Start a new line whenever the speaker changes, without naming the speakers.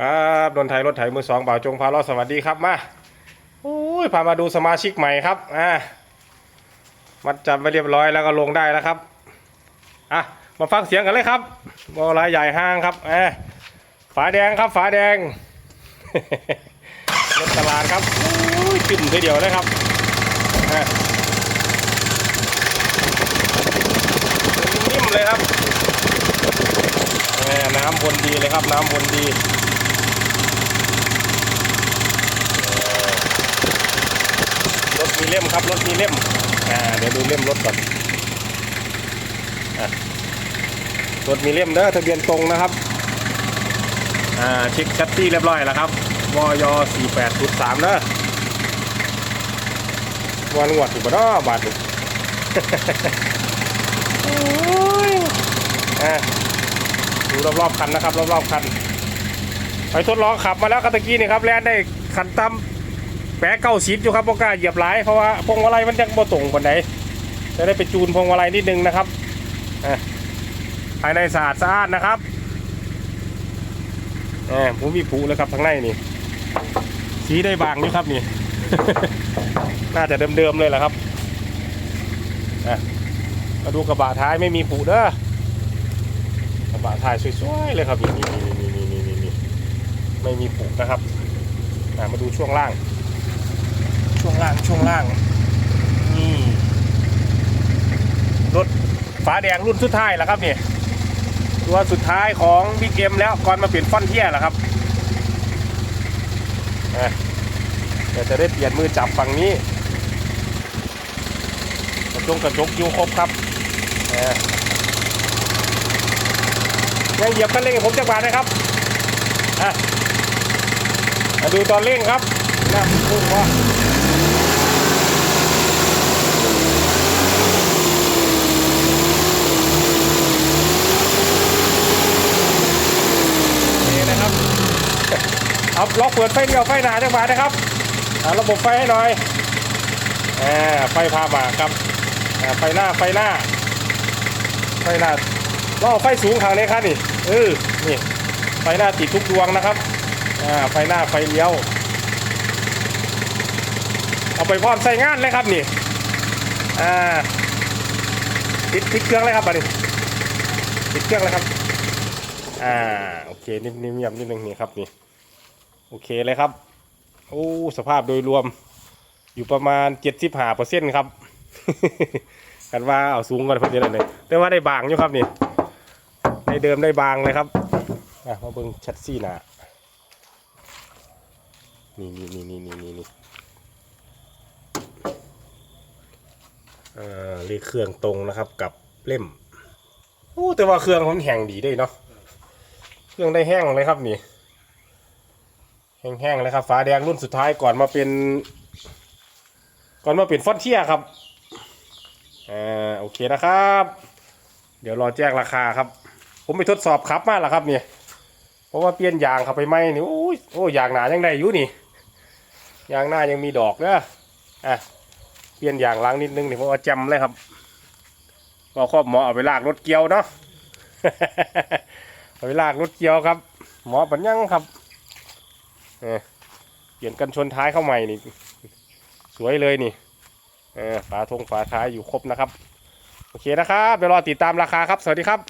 ครับดนไทยรถไถมือสองบ่าวจงพาล้อสวัสดีครับมาโอ้ยพามาดูสมาชิกใหม่ครับอ่ามัดจับไปเรียบร้อยแล้วก็ลงได้แล้วครับอะมาฟังเสียงกันเลยครับบอลายใหญ่ห้างครับอ่าฝาแดงครับฝาแดงรถตลาดครับโอ้ยขึ้นทีเดียวเลยครับนิ่มเลยครับแหม่น้ำบนดีเลยครับน้ำบนดี รถ มีเล่มครับรถมีเล่มอ่าเดี๋ยวดูเล่มรถก่อนอะรถมีเล่มเด้อทะเบียนตรงนะครับอ่าเช็คชัตตี้เรียบร้อยแล้วครับวย4803เด้อวันงวดอยู่บ่เนาะบาทนี่โอ้ยอะดูรอบๆคันนะครับรอบๆคัน ไปทดลองขับมาแล้วกตะกี้นี่ครับแล่นได้คันต่ำแปะเก้าสิบอยู่ครับโอกล้าเหยียบหลายเพราะว่าพวงมาลัยมันยังบ่ตรงบนไหนจะได้ไปจูนพวงมาลัยนิดนึงนะครับอะภายในสะอาดสะอาดนะครับแหมผมมีผูแล้วครับข้างในนี่สีได้บางอยู่ครับนี่ น่าจะเดิมๆเลยแหละครับอะมาดูกระบะท้ายไม่มีผูเด้อกระบะท้ายสวยๆเลยครับนี่นี่นี่นี่นี่นี่ไม่มีผูนะครับอะมาดูช่วงล่าง ช่วงล่างช่วงล่างนี่รถฝาแดงรุ่นสุดท้ายแล้วครับเนี่ยตัวสุดท้ายของบิ๊กเอ็มแล้วก่อนมาเปลี่ยนฟอนเทียแล้วครับเดี๋ยวจะได้เปลี่ยนมือจับฝั่งนี้กระจงกระจกอยู่ครบครับยังเหยียบคันเร่งผมจักบาทนะครับอะมาดูตอนเร่งครับน้าพุ่งว่า นี่นะครับ เอาล็อกเปิดไฟเดียวไฟหนาจังหวะนะครับอ่าระบบไฟให้หน่อยอ่าไฟพามาครับอ่าไฟหน้าไฟหน้า ไฟหน้าล่อไฟสูงทางนี้ครับนี่เออนี่ไฟหน้าติดทุกดวงนะครับอ่าไฟหน้าไฟเลี้ยว เอาไปพร้อมใส่งานเลยครับนี่อ่าติดติดเครื่องเลยครับบัดนี้ติดเครื่องเลยครับอ่าโอเคนิ่มๆเงียบนิดนึงนี่ครับนี่ อเคเลยครับ โอ้ สภาพโดยรวม อยู่ประมาณเจ็ดสิบห้าเปอร์เซ็นต์ครับ กันว่าเอาสูงกว่าเพิ่มเยอะเลย แต่ว่าได้บางอยู่ครับนี่ในเดิมได้บางเลยครับอ่มาเบิ่งชัดซี่หนานี่นี่นี่นี่นี่นี่นี่อ่าเลขเครื่องตรงนะครับกับเล่มโอ้แต่ว่าเครื่องผมแข็งดีด้วยเนาะเครื่องได้แห้งเลยครับนี่ แห้งๆเลยครับฝาแดงรุ่นสุดท้ายก่อนมาเป็น ก่อนมาเป็นฟอนเทียครับอ่าโอเคนะครับ เดี๋ยวรอแจ้งราคาครับ ผมไปทดสอบขับมาแล้วครับเนี่ยเพราะว่าเปลี่ยนยางเข้าไปไหมนี่โอ้ยโอ้ยางหนายังได้อยู่นี่ยางหน้ายังมีดอกเด้ออะเปลี่ยนยางล้างนิดนึงนี่เพราะว่าจำเลยครับว่าครอบหมอเอาไปลากรถเกียวเนาะเอาไปลากรถเกียวครับ หมอปัญญังครับ เปลี่ยนกันชนท้ายเข้าใหม่นี่ สวยเลยนี่ฝาทงฝาท้ายอยู่ครบนะครับ โอเคนะครับเดี๋ยวรอติดตามราคาครับ สวัสดีครับ